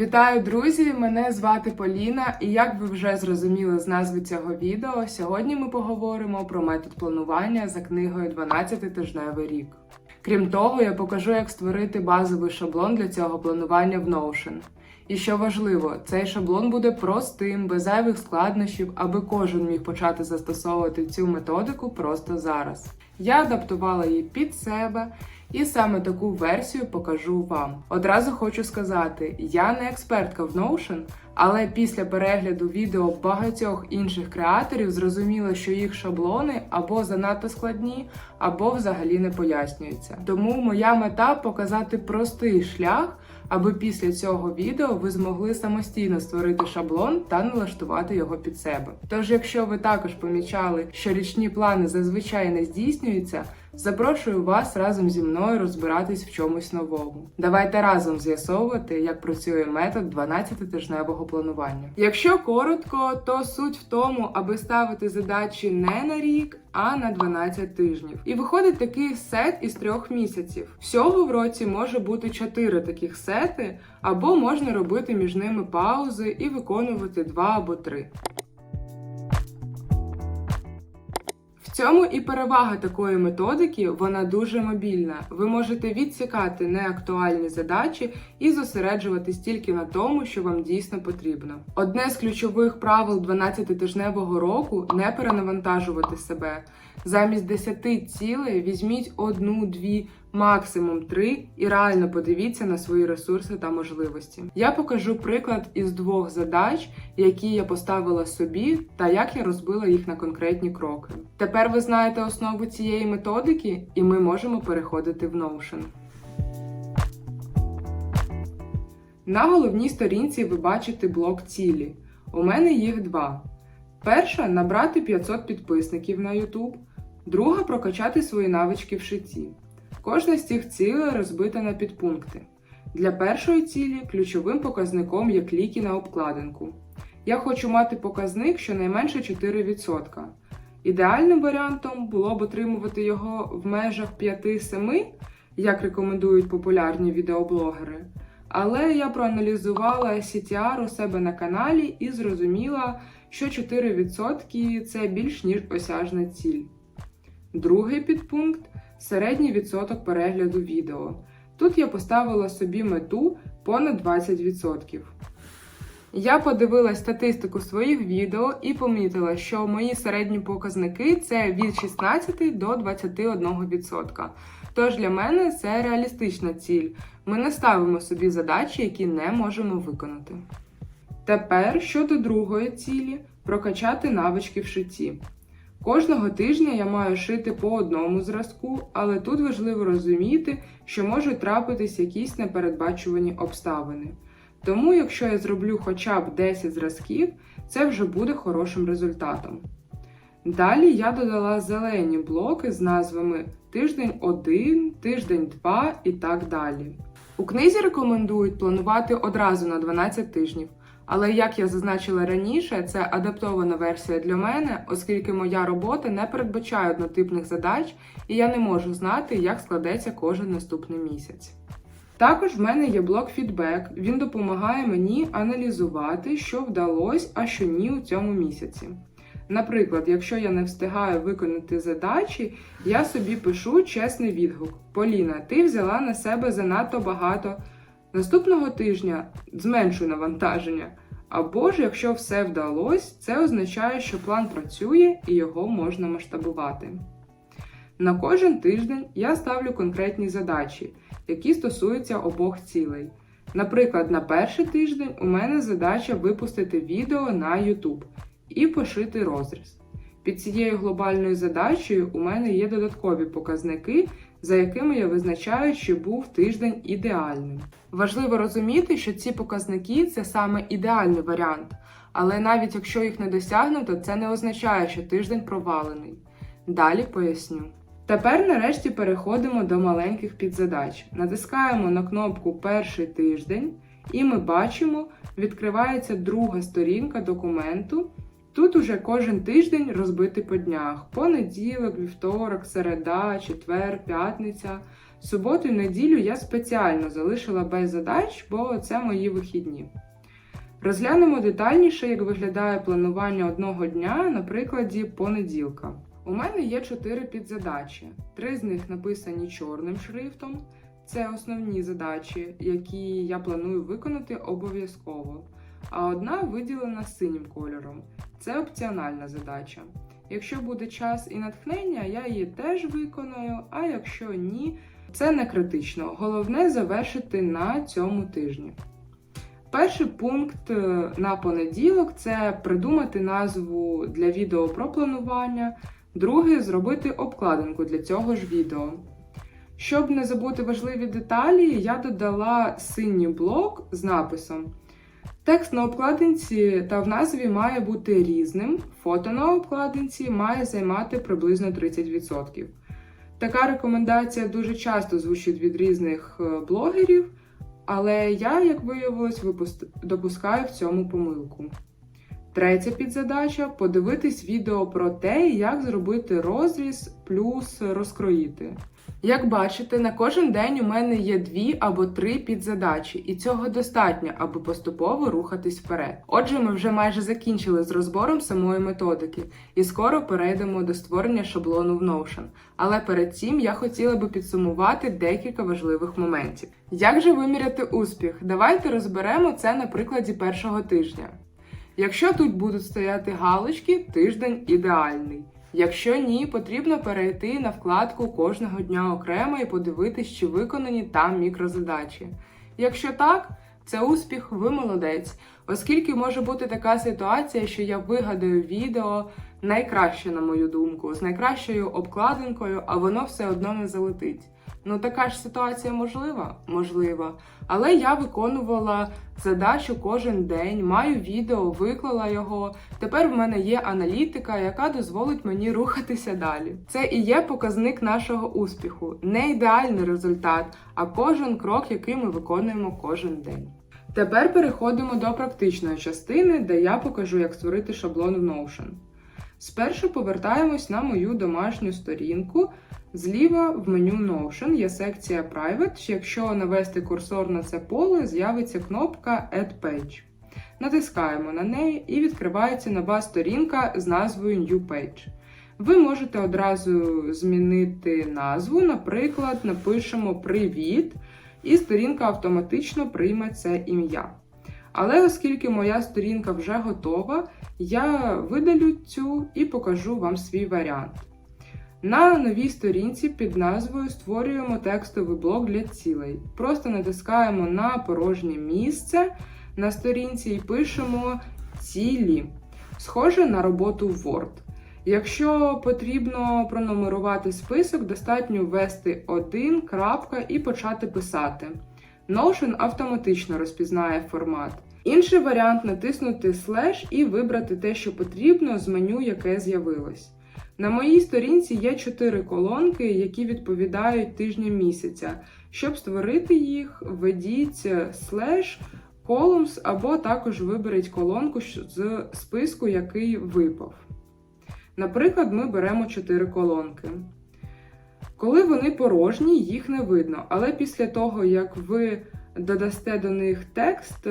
Вітаю, друзі! Мене звати Поліна, і як ви вже зрозуміли з назви цього відео, сьогодні ми поговоримо про метод планування за книгою «12 тижневий рік. Крім того, я покажу, як створити базовий шаблон для цього планування в Notion. І що важливо, цей шаблон буде простим, без зайвих складнощів, аби кожен міг почати застосовувати цю методику просто зараз. Я адаптувала її під себе. І саме таку версію покажу вам. Одразу хочу сказати, я не експертка в Notion, але після перегляду відео багатьох інших креаторів зрозуміла, що їх шаблони або занадто складні, або взагалі не пояснюються. Тому моя мета показати простий шлях, аби після цього відео ви змогли самостійно створити шаблон та налаштувати його під себе. Тож, якщо ви також помічали, що річні плани зазвичай не здійснюються, запрошую вас разом зі мною розбиратись в чомусь новому. Давайте разом з'ясовувати, як працює метод 12-тижневого планування. Якщо коротко, то суть в тому, аби ставити задачі не на рік, а на 12 тижнів. І виходить такий сет із трьох місяців. Всього в році може бути 4 таких сети, або можна робити між ними паузи і виконувати 2 або 3. Цьому і перевага такої методики, вона дуже мобільна. Ви можете відсікати неактуальні задачі і зосереджуватись тільки на тому, що вам дійсно потрібно. Одне з ключових правил 12-тижневого року не перенавантажувати себе. Замість 10 цілей візьміть одну-дві, максимум три і реально подивіться на свої ресурси та можливості. Я покажу приклад із двох задач, які я поставила собі, та як я розбила їх на конкретні кроки. Тепер ви знаєте основу цієї методики, і ми можемо переходити в Notion. На головній сторінці ви бачите блок цілі. У мене їх два. Перша набрати 500 підписників на YouTube, друга прокачати свої навички в шитті. Кожна з цих цілей розбита на підпункти. Для першої цілі ключовим показником є кліки на обкладинку. Я хочу мати показник щонайменше 4%. Ідеальним варіантом було б отримувати його в межах 5-7, як рекомендують популярні відеоблогери. Але я проаналізувала CTR у себе на каналі і зрозуміла, що 4% це більш ніж осяжна ціль. Другий підпункт середній відсоток перегляду відео. Тут я поставила собі мету понад 20%. Я подивилась статистику своїх відео і помітила, що мої середні показники це від 16 до 21%. Тож для мене це реалістична ціль. Ми не ставимо собі задачі, які не можемо виконати. Тепер щодо другої цілі прокачати навички в шитті. Кожного тижня я маю шити по одному зразку, але тут важливо розуміти, що можуть трапитись якісь непередбачувані обставини. Тому, якщо я зроблю хоча б 10 зразків, це вже буде хорошим результатом. Далі я додала зелені блоки з назвами тиждень 1, тиждень 2 і так далі. У книзі рекомендують планувати одразу на 12 тижнів. Але як я зазначила раніше, це адаптована версія для мене, оскільки моя робота не передбачає однотипних задач, і я не можу знати, як складеться кожен наступний місяць. Також в мене є блок фідбек, він допомагає мені аналізувати, що вдалося, а що ні у цьому місяці. Наприклад, якщо я не встигаю виконати задачі, я собі пишу чесний відгук: Поліна, ти взяла на себе занадто багато. Наступного тижня зменшуй навантаження. Або ж, якщо все вдалося, це означає, що план працює і його можна масштабувати. На кожен тиждень я ставлю конкретні задачі, які стосуються обох цілей. Наприклад, на перший тиждень у мене задача випустити відео на YouTube і пошити розріз. Під цією глобальною задачею у мене є додаткові показники, за якими я визначаю, що був тиждень ідеальним. Важливо розуміти, що ці показники це саме ідеальний варіант, але навіть якщо їх не досягнуто, це не означає, що тиждень провалений. Далі поясню. Тепер нарешті переходимо до маленьких підзадач. Натискаємо на кнопку Перший тиждень, і ми бачимо, відкривається друга сторінка документу. Тут уже кожен тиждень розбитий по днях: понеділок, вівторок, середа, четвер, п'ятниця. Суботу і неділю я спеціально залишила без задач, бо це мої вихідні. Розглянемо детальніше, як виглядає планування одного дня на прикладі понеділка. У мене є чотири підзадачі. Три з них написані чорним шрифтом. Це основні задачі, які я планую виконати обов'язково. А одна виділена синім кольором. Це опціональна задача. Якщо буде час і натхнення, я її теж виконаю, а якщо ні, це не критично. Головне завершити на цьому тижні. Перший пункт е, на понеділок це придумати назву для відео про планування. Другий зробити обкладинку для цього ж відео. Щоб не забути важливі деталі, я додала синій блок з написом. Текст на обкладинці та в назві має бути різним, фото на обкладинці має займати приблизно 30%. Така рекомендація дуже часто звучить від різних е, блогерів, але я, як виявилось, допускаю в цьому помилку. Третя підзадача подивитись відео про те, як зробити розріз плюс розкроїти. Як бачите, на кожен день у мене є дві або три підзадачі, і цього достатньо, аби поступово рухатись вперед. Отже, ми вже майже закінчили з розбором самої методики, і скоро перейдемо до створення шаблону в Notion. Але перед цим я хотіла би підсумувати декілька важливих моментів. Як же виміряти успіх? Давайте розберемо це на прикладі першого тижня. Якщо тут будуть стояти галочки, тиждень ідеальний. Якщо ні, потрібно перейти на вкладку кожного дня окремо і подивитись, чи виконані там мікрозадачі. Якщо так, це успіх, ви молодець, оскільки може бути така ситуація, що я вигадаю відео найкраще, на мою думку, з найкращою обкладинкою, а воно все одно не залетить. Ну, така ж ситуація можлива? Можлива. Але я виконувала задачу кожен день, маю відео, виклала його. Тепер в мене є аналітика, яка дозволить мені рухатися далі. Це і є показник нашого успіху, не ідеальний результат, а кожен крок, який ми виконуємо кожен день. Тепер переходимо до практичної частини, де я покажу, як створити шаблон в Notion. Спершу повертаємось на мою домашню сторінку. Зліва в меню Notion є секція Private. Якщо навести курсор на це поле, з'явиться кнопка Add Page. Натискаємо на неї і відкривається нова сторінка з назвою New Page. Ви можете одразу змінити назву, наприклад, напишемо Привіт, і сторінка автоматично прийме це ім'я. Але оскільки моя сторінка вже готова, я видалю цю і покажу вам свій варіант. На новій сторінці під назвою створюємо текстовий блок для цілей. Просто натискаємо на порожнє місце на сторінці і пишемо цілі, схоже на роботу Word. Якщо потрібно пронумерувати список, достатньо ввести один крапка і почати писати. Notion автоматично розпізнає формат. Інший варіант натиснути слеш і вибрати те, що потрібно з меню, яке з'явилось. На моїй сторінці є чотири колонки, які відповідають тижням місяця. Щоб створити їх, введіть слеш columns або також виберіть колонку з списку, який випав. Наприклад, ми беремо чотири колонки. Коли вони порожні, їх не видно. Але після того, як ви додасте до них текст,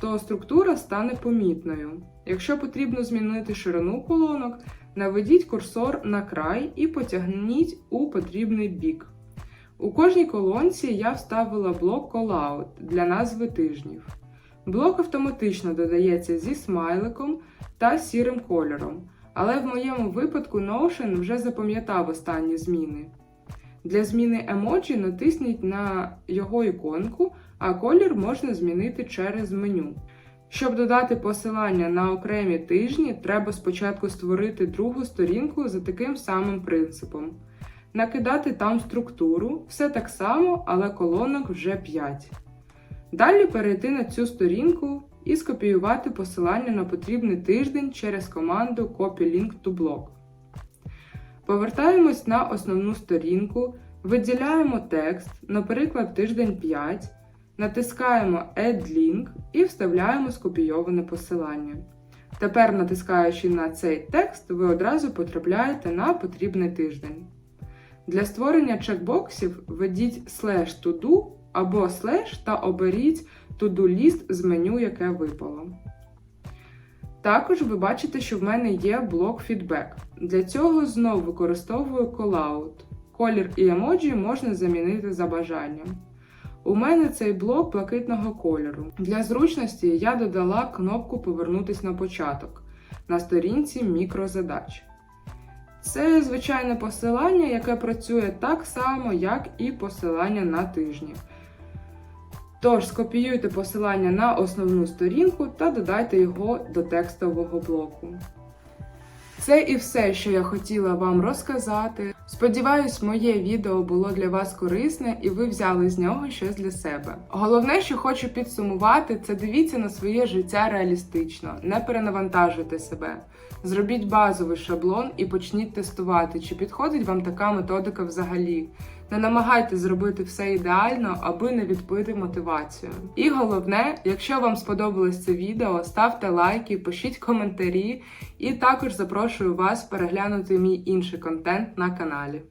то структура стане помітною. Якщо потрібно змінити ширину колонок, наведіть курсор на край і потягніть у потрібний бік. У кожній колонці я вставила блок Callout для назви тижнів. Блок автоматично додається зі смайликом та сірим кольором, але в моєму випадку Notion вже запам'ятав останні зміни. Для зміни емоджі натисніть на його іконку, а колір можна змінити через меню. Щоб додати посилання на окремі тижні, треба спочатку створити другу сторінку за таким самим принципом. Накидати там структуру, все так само, але колонок вже 5. Далі перейти на цю сторінку і скопіювати посилання на потрібний тиждень через команду Copy Link to Block. Повертаємось на основну сторінку, виділяємо текст, наприклад, тиждень 5. Натискаємо Add Link і вставляємо скопійоване посилання. Тепер, натискаючи на цей текст, ви одразу потрапляєте на потрібний тиждень. Для створення чекбоксів введіть slash to do або slash та оберіть to-do list з меню, яке випало. Також ви бачите, що в мене є блок фідбек. Для цього знову використовую callout. Колір і емоджі можна замінити за бажанням. У мене цей блок блакитного кольору. Для зручності я додала кнопку Повернутись на початок на сторінці мікрозадач. Це звичайне посилання, яке працює так само, як і посилання на тижні. Тож скопіюйте посилання на основну сторінку та додайте його до текстового блоку. Це і все, що я хотіла вам розказати. Сподіваюсь, моє відео було для вас корисне і ви взяли з нього щось для себе. Головне, що хочу підсумувати, це дивіться на своє життя реалістично, не перенавантажуйте себе. Зробіть базовий шаблон і почніть тестувати, чи підходить вам така методика взагалі. Не намагайтесь зробити все ідеально, аби не відбити мотивацію. І головне, якщо вам сподобалось це відео, ставте лайки, пишіть коментарі, і також запрошую вас переглянути мій інший контент на каналі.